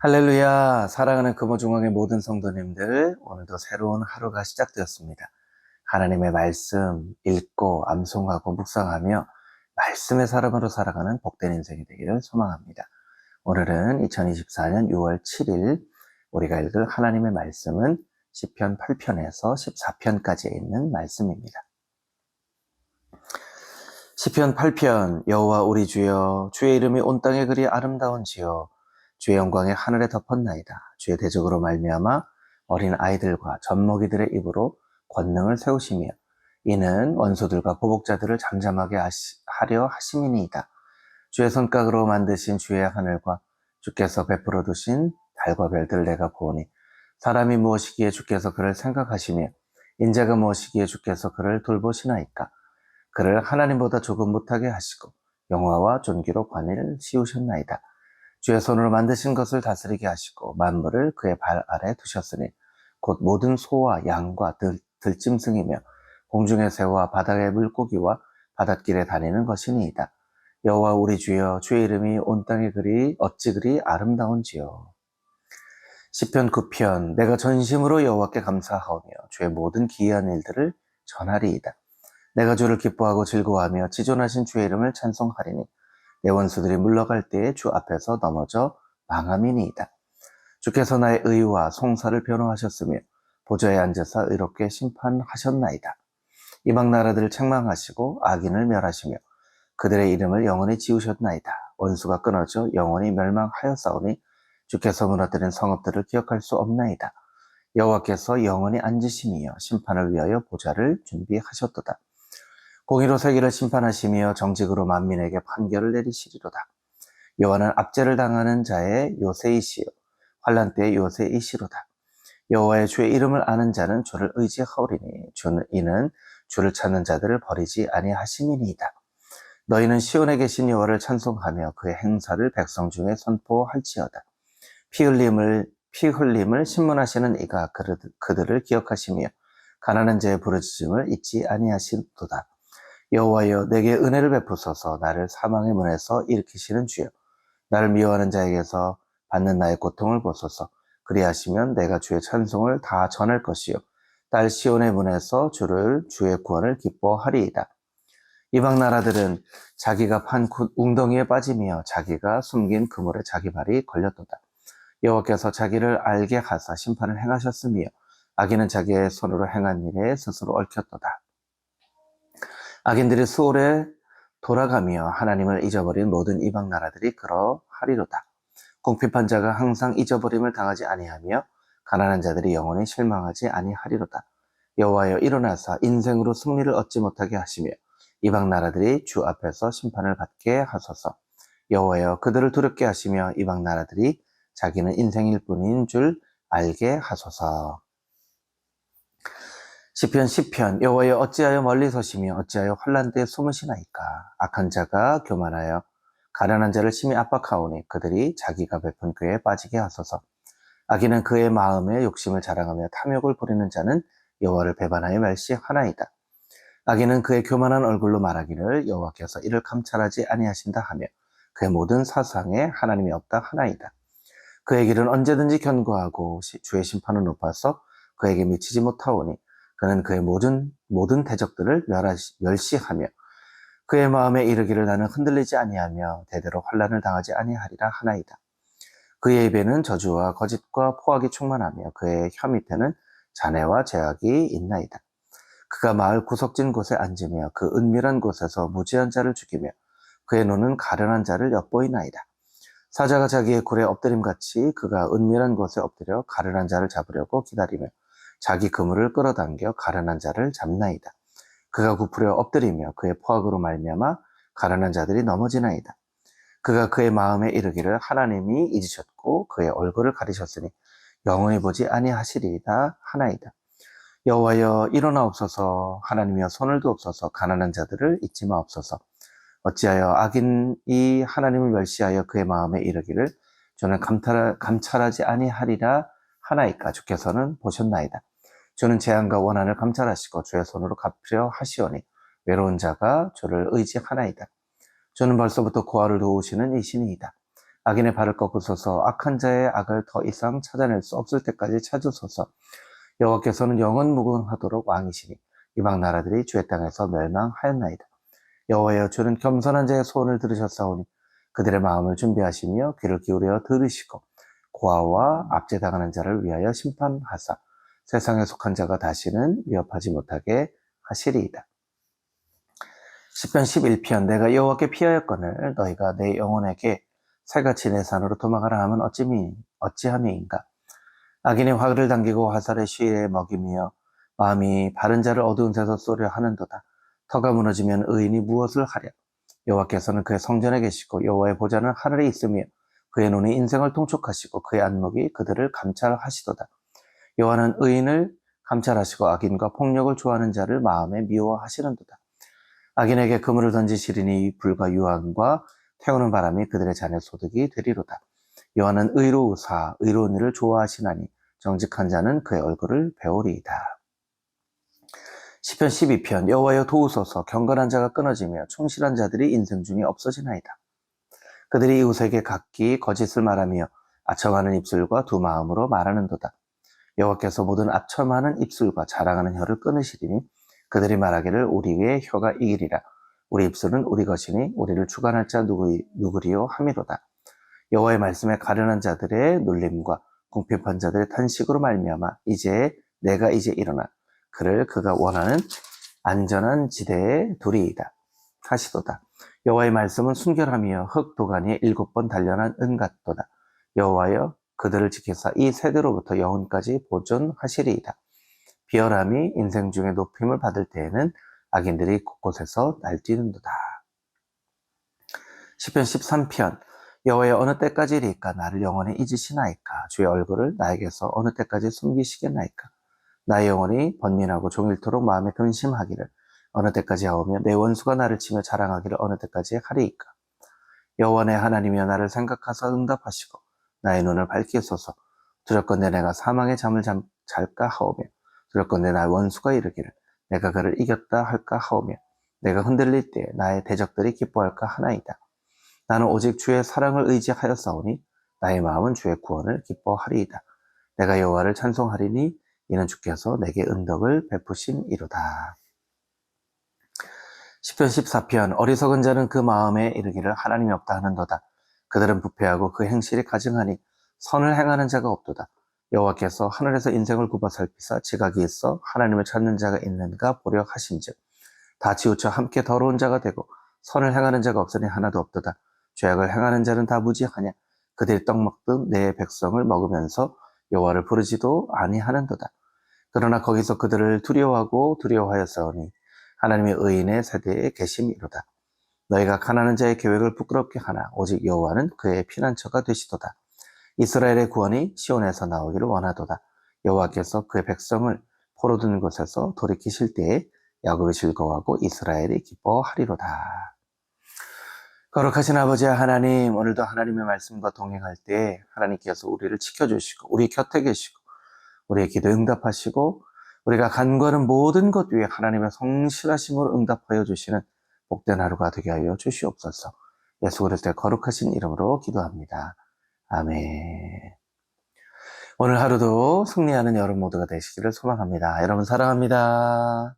할렐루야, 사랑하는 금호중앙의 모든 성도님들, 오늘도 새로운 하루가 시작되었습니다. 하나님의 말씀 읽고 암송하고 묵상하며 말씀의 사람으로 살아가는 복된 인생이 되기를 소망합니다. 오늘은 2024년 6월 7일 우리가 읽을 하나님의 말씀은 10편 8편에서 14편까지에 있는 말씀입니다. 10편 8편 여호와 우리 주여 주의 이름이 온 땅에 그리 아름다운지요 주의 영광에 하늘에 덮었나이다. 주의 대적으로 말미암아 어린 아이들과 젖먹이들의 입으로 권능을 세우시며 이는 원소들과 보복자들을 잠잠하게 하시, 하려 하심이니이다. 주의 손각으로 만드신 주의 하늘과 주께서 베풀어 두신 달과 별들을 내가 보니 사람이 무엇이기에 주께서 그를 생각하시며 인자가 무엇이기에 주께서 그를 돌보시나이까 그를 하나님보다 조금 못하게 하시고 영화와 존귀로 관을 씌우셨나이다. 주의 손으로 만드신 것을 다스리게 하시고 만물을 그의 발 아래 두셨으니 곧 모든 소와 양과 들, 들짐승이며 공중의 새와 바닥의 물고기와 바닷길에 다니는 것이니이다. 여호와 우리 주여 주의 이름이 온 땅에 그리 어찌 그리 아름다운지요. 시편 9편 내가 전심으로 여호와께 감사하오며 주의 모든 기이한 일들을 전하리이다. 내가 주를 기뻐하고 즐거워하며 지존하신 주의 이름을 찬송하리니 내 원수들이 물러갈 때에 주 앞에서 넘어져 망함이니이다. 주께서 나의 의와 송사를 변호하셨으며 보좌에 앉아서 의롭게 심판하셨나이다. 이방 나라들을 책망하시고 악인을 멸하시며 그들의 이름을 영원히 지우셨나이다. 원수가 끊어져 영원히 멸망하였사오니 주께서 무너뜨린 성읍들을 기억할 수 없나이다. 여호와께서 영원히 앉으심이여 심판을 위하여 보좌를 준비하셨도다. 공의로 세계를 심판하시며 정직으로 만민에게 판결을 내리시리로다. 여호와는 압제를 당하는 자의 요새이시요 환란 때의 요새이시로다. 여호와의 주의 이름을 아는 자는 주를 의지하오리니 주는 이는 주를 찾는 자들을 버리지 아니하심이니이다. 너희는 시온에 계신 여호와를 찬송하며 그의 행사를 백성 중에 선포할지어다. 피 흘림을 피 흘림을 신문하시는 이가 그들을 기억하시며 가난한 자의 부르짖음을 잊지 아니하시도다. 여호와여 내게 은혜를 베푸소서. 나를 사망의 문에서 일으키시는 주여. 나를 미워하는 자에게서 받는 나의 고통을 보소서. 그리하시면 내가 주의 찬송을 다 전할 것이요. 딸 시온의 문에서 주를 주의 구원을 기뻐하리이다. 이방 나라들은 자기가 판 웅덩이에 빠지며 자기가 숨긴 그물에 자기 발이 걸렸도다. 여호와께서 자기를 알게 하사 심판을 행하셨으며 악인은 자기의 손으로 행한 일에 스스로 얽혔도다 악인들이 수월에 돌아가며 하나님을 잊어버린 모든 이방 나라들이 그러하리로다. 공핍한 자가 항상 잊어버림을 당하지 아니하며 가난한 자들이 영원히 실망하지 아니하리로다. 여호와여 일어나사 인생으로 승리를 얻지 못하게 하시며 이방 나라들이 주 앞에서 심판을 받게 하소서. 여호와여 그들을 두렵게 하시며 이방 나라들이 자기는 인생일 뿐인 줄 알게 하소서. 시편 10편. 여호와여 어찌하여 멀리 서시며 어찌하여 환란 때에 숨으시나이까? 악한 자가 교만하여 가련한 자를 심히 압박하오니 그들이 자기가 베푼 꾀에 빠지게 하소서. 악인은 그의 마음에 욕심을 자랑하며 탐욕을 부리는 자는 여호와를 배반하여 멸시하나이다. 악인은 그의 교만한 얼굴로 말하기를 여호와께서 이를 감찰하지 아니하신다 하며 그의 모든 사상에 하나님이 없다 하나이다. 그의 길은 언제든지 견고하고 주의 심판은 높아서 그에게 미치지 못하오니 그는 그의 모든, 모든 대적들을 멸시하며 그의 마음에 이르기를 나는 흔들리지 아니하며 대대로 환란을 당하지 아니하리라 하나이다. 그의 입에는 저주와 거짓과 포악이 충만하며 그의 혀 밑에는 잔해와 제약이 있나이다. 그가 마을 구석진 곳에 앉으며 그 은밀한 곳에서 무지한 자를 죽이며 그의 눈은 가련한 자를 엿보이나이다. 사자가 자기의 굴에 엎드림같이 그가 은밀한 곳에 엎드려 가련한 자를 잡으려고 기다리며 자기 그물을 끌어당겨 가련한 자를 잡나이다. 그가 구부려 엎드리며 그의 포악으로 말미암아 가련한 자들이 넘어지나이다. 그가 그의 마음에 이르기를 하나님이 잊으셨고 그의 얼굴을 가리셨으니 영원히 보지 아니하시리이다 하나이다. 여호와여 일어나옵소서 하나님이여 손을 두옵소서 가난한 자들을 잊지 마옵소서 어찌하여 악인이 하나님을 멸시하여 그의 마음에 이르기를 저는 감찰, 감찰하지 아니하리라 하나이까 주께서는 보셨나이다. 주는 재앙과 원한을 감찰하시고 주의 손으로 갚으려 하시오니 외로운 자가 주를 의지하나이다. 주는 벌써부터 고아를 도우시는 이신이이다. 악인의 발을 꺾으소서 악한 자의 악을 더 이상 찾아낼 수 없을 때까지 찾으소서 여호와께서는 영원 무궁하도록 왕이시니 이방 나라들이 주의 땅에서 멸망하였나이다. 여호와여 주는 겸손한 자의 소원을 들으셨사오니 그들의 마음을 준비하시며 귀를 기울여 들으시고 고아와 압제당하는 자를 위하여 심판하사 세상에 속한 자가 다시는 위협하지 못하게 하시리이다. 10편 11편 내가 여호와께 피하였거늘 너희가 내 영혼에게 새같이 내 산으로 도망하라 하면 어찌함이인가? 악인의 화를 당기고 화살의 시에 먹이며 마음이 바른 자를 어두운 데서 쏘려 하는도다. 터가 무너지면 의인이 무엇을 하랴? 여호와께서는 그의 성전에 계시고 여호와의 보좌는 하늘에 있으며 그의 눈이 인생을 통촉하시고 그의 안목이 그들을 감찰하시도다 여호와는 의인을 감찰하시고 악인과 폭력을 좋아하는 자를 마음에 미워하시는도다 악인에게 그물을 던지시리니 불과 유황과 태우는 바람이 그들의 잔의 소득이 되리로다. 여호와는 의로우사 의로운 일을 좋아하시나니 정직한 자는 그의 얼굴을 배우리이다. 시편 12편 여호와여 도우소서 경건한 자가 끊어지며 충실한 자들이 인생 중에 없어지나이다. 그들이 이웃에게 각기 거짓을 말하며 아첨하는 입술과 두 마음으로 말하는도다. 여호와께서 모든 아첨하는 입술과 자랑하는 혀를 끊으시리니 그들이 말하기를 우리 위에 혀가 이기리라. 우리 입술은 우리 것이니 우리를 주관할 자 누구, 누구리요 함이로다. 여호와의 말씀에 가련한 자들의 놀림과 궁핍한 자들의 탄식으로 말미암아 이제 내가 이제 일어나 그를 그가 원하는 안전한 지대에 두리이다. 하시도다. 여호와의 말씀은 순결하며 흙 도가니에 일곱 번 단련한 은 같도다. 여호와여 그들을 지켜사 이 세대로부터 영혼까지 보존하시리이다. 비열함이 인생 중에 높임을 받을 때에는 악인들이 곳곳에서 날뛰는도다. 10편 13편. 여호와여 어느 때까지리까? 나를 영원히 잊으시나이까? 주의 얼굴을 나에게서 어느 때까지 숨기시겠나이까? 나의 영혼이 번민하고 종일토록 마음에 근심하기를 어느 때까지 하오며 내 원수가 나를 치며 자랑하기를 어느 때까지 하리이까? 여호와 내 하나님이여 나를 생각하사 응답하시고 나의 눈을 밝히소서 두렵건대 내가 사망의 잠을 잠, 잘까 하오며 두렵건대 나의 원수가 이르기를 내가 그를 이겼다 할까 하오며 내가 흔들릴 때 나의 대적들이 기뻐할까 하나이다. 나는 오직 주의 사랑을 의지하였사오니 나의 마음은 주의 구원을 기뻐하리이다. 내가 여호와를 찬송하리니 이는 주께서 내게 은덕을 베푸신 이로다. 10편 14편 어리석은 자는 그 마음에 이르기를 하나님이 없다 하는도다. 그들은 부패하고 그 행실이 가증하니 선을 행하는 자가 없도다. 여호와께서 하늘에서 인생을 굽어 살피사 지각이 있어 하나님을 찾는 자가 있는가 보려 하신즉 다 치우쳐 함께 더러운 자가 되고 선을 행하는 자가 없으니 하나도 없도다. 죄악을 행하는 자는 다 무지하냐 그들이 떡 먹듯 내 백성을 먹으면서 여호와를 부르지도 아니하는도다. 그러나 거기서 그들을 두려워하고 두려워하였사오니 하나님의 의인의 세대에 계심이로다. 너희가 가난한 자의 계획을 부끄럽게 하나 오직 여호와는 그의 피난처가 되시도다. 이스라엘의 구원이 시온에서 나오기를 원하도다. 여호와께서 그의 백성을 포로든 곳에서 돌이키실 때에 야곱이 즐거워하고 이스라엘이 기뻐하리로다. 거룩하신 아버지 하나님, 오늘도 하나님의 말씀과 동행할 때 하나님께서 우리를 지켜주시고 우리 곁에 계시고 우리의 기도 응답하시고 우리가 간구하는 모든 것 위에 하나님의 성실하심으로 응답하여 주시는 복된 하루가 되게 하여 주시옵소서. 예수 그리스도의 거룩하신 이름으로 기도합니다. 아멘. 오늘 하루도 승리하는 여러분 모두가 되시기를 소망합니다. 여러분 사랑합니다.